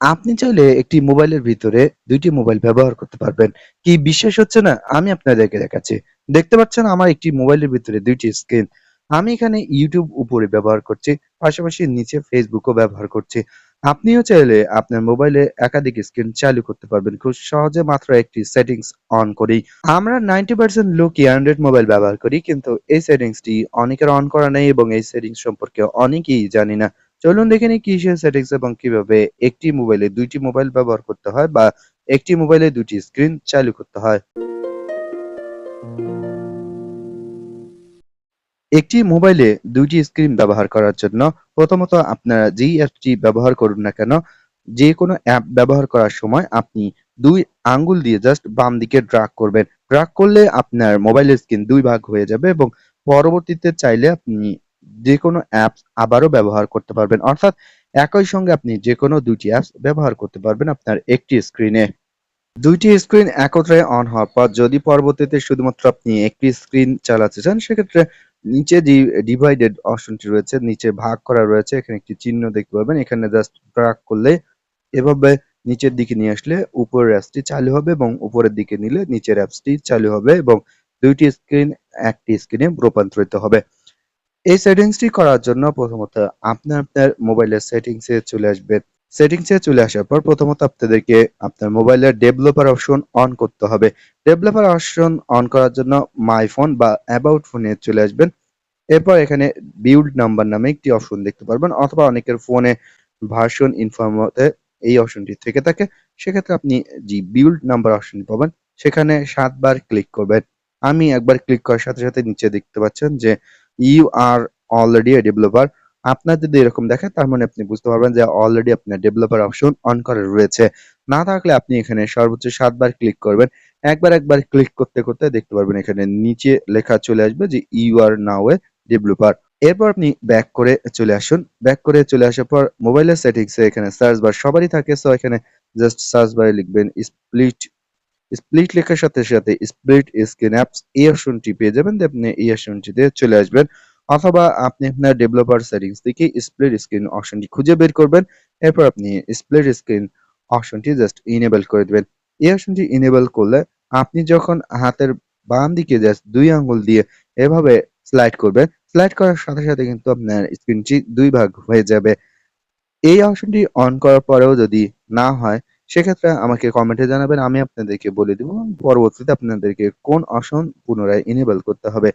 আপনি চাইলে একটি মোবাইলের ভিতরে দুইটি মোবাইল ব্যবহার করতে পারবেন। কি বিশ্বাস হচ্ছে না? আমি আপনাদেরকে দেখাচ্ছি। দেখতে পাচ্ছেন আমার একটি মোবাইলের ভিতরে দুইটি স্ক্রিন। আমি এখানে ইউটিউব উপরে ব্যবহার করছি, পাশাপাশি নিচে Facebook ও ব্যবহার করছি। আপনিও চাইলে আপনার মোবাইলে একাধিক স্ক্রিন চালু করতে পারবেন খুব সহজে মাত্র একটি সেটিংস অন করেই। আমরা 90% লোকই অ্যান্ড্রয়েড মোবাইল ব্যবহার করি কিন্তু এই সেটিংসটি অনেকের অন করা নেই এবং এই সেটিংস সম্পর্কে অনেকেই জানি না। চলুন দেখে নিই কি সেই সেটিংস এবং কীভাবে একটি মোবাইলে দুইটি মোবাইল ব্যবহার করতে হয় বা একটি মোবাইলে ২ টি স্ক্রিন চালু করতে হয়। একটি মোবাইলে দুইটি স্ক্রিন ব্যবহার করার জন্য প্রথমত আপনারা যেই অ্যাপটি ব্যবহার করুন না কেন, যেকোনো অ্যাপ ব্যবহার করার সময় আপনি দুই আঙ্গুল দিয়ে জাস্ট বাম দিকে ড্রাগ করবেন। ড্রাগ করলে আপনার মোবাইলের স্ক্রিন দুই ভাগ হয়ে যাবে এবং পরবর্তীতে চাইলে আপনি যেকোনো অ্যাপস আবারও ব্যবহার করতে পারবেন। অর্থাৎ একই সঙ্গে আপনি যেকোনো ২ টি অ্যাপস ব্যবহার করতে পারবেন আপনার একটি স্ক্রিনে। ২ টি স্ক্রিন একত্রে অন হওয়ার পর যদি পরবর্তীতে শুধুমাত্র আপনি একটি স্ক্রিন চালাতে চান সেক্ষেত্রে নিচে যে ডিভাইডেড অপশনটি রয়েছে, নিচে ভাগ করা রয়েছে এখানে একটি চিহ্ন দেখতে পাবেন। এখানে জাস্ট ড্রাগ করলে এভাবে নিচের দিকে নিয়ে আসলে উপরের অ্যাপসটি চালু হবে এবং উপরের দিকে নিলে নিচের অ্যাপসটি চালু হবে এবং দুইটি স্ক্রিন একটি স্ক্রিনে রূপান্তরিত হবে। এই সেটিংসটি করার জন্য প্রথমত আপনি আপনার মোবাইলের সেটিংস চলে আসবেন। সেটিংস চলে আসার পর প্রথমত আপনাদেরকে আপনার মোবাইলের ডেভেলপার অপশন অন করতে হবে। ডেভেলপার অপশন অন করার জন্য মাই ফোন বা অ্যাবাউট ফোনে চলে আসবেন। এরপর এখানে বিল্ড নাম্বার নামে একটি অপশন দেখতে পারবেন অথবা অনেকের ফোনে ভার্সন ইনফর্মতে এই অপশনটি থেকে থাকে। সেক্ষেত্রে আপনি যে বিল্ড নাম্বার অপশনটি পাবেন সেখানে সাতবার ক্লিক করবেন। আমি একবার ক্লিক করার সাথে, সাথে নিচে দেখতে পাচ্ছেন যে you are already a developer. আপনার যদি এরকম দেখায় তার মানে আপনি বুঝতে পারবেন যে অলরেডি আপনার ডেভেলপার অপশন অন করা রয়েছে। না থাকলে আপনি এখানে সর্বোচ্চ সাতবার ক্লিক করবেন। একবার, একবার ক্লিক করতে, করতে দেখতে পারবেন এখানে নিচে লেখা চলে আসবে যে you R now A developer. এরপর আপনি ব্যাক করে চলে আসুন। ব্যাক করে চলে আসার পর মোবাইলের সেটিংস এখানে সার্চ বার সবারই থাকে সো এখানে জাস্ট সার্চ বারে লিখবেন স্প্লিট স্প্লিট লেখার সাথে, সাথে স্প্লিট স্ক্রিন অ্যাপস এই অপশনটি পেয়ে যাবেন। আপনি এই অপশনটিতে চলে আসবেন। অথবা আপনি আপনার ডেভেলপার সেটিংস থেকে স্প্লিট স্ক্রিন অপশনটি খুঁজে বের করবেন। এরপর আপনি স্প্লিট স্ক্রিন অপশনটি জাস্ট ইনেবল করে দিবেন। এই অপশনটি ইনেবল করলে আপনি যখন হাতের বাম দিকে জাস্ট দুই আঙ্গুল দিয়ে এভাবে স্লাইড করবেন, স্লাইড করার সাথে, সাথে কিন্তু আপনার স্ক্রিনটি দুই ভাগ হয়ে যাবে। এই অপশনটি অন করার পরেও যদি না হয় সেক্ষেত্রে আমাকে কমেন্টে জানাবেন। আমি আপনাদেরকে বলে দিব পরবর্তীতে আপনাদেরকে কোন অপশন পুনরায় ইনেবল করতে হবে।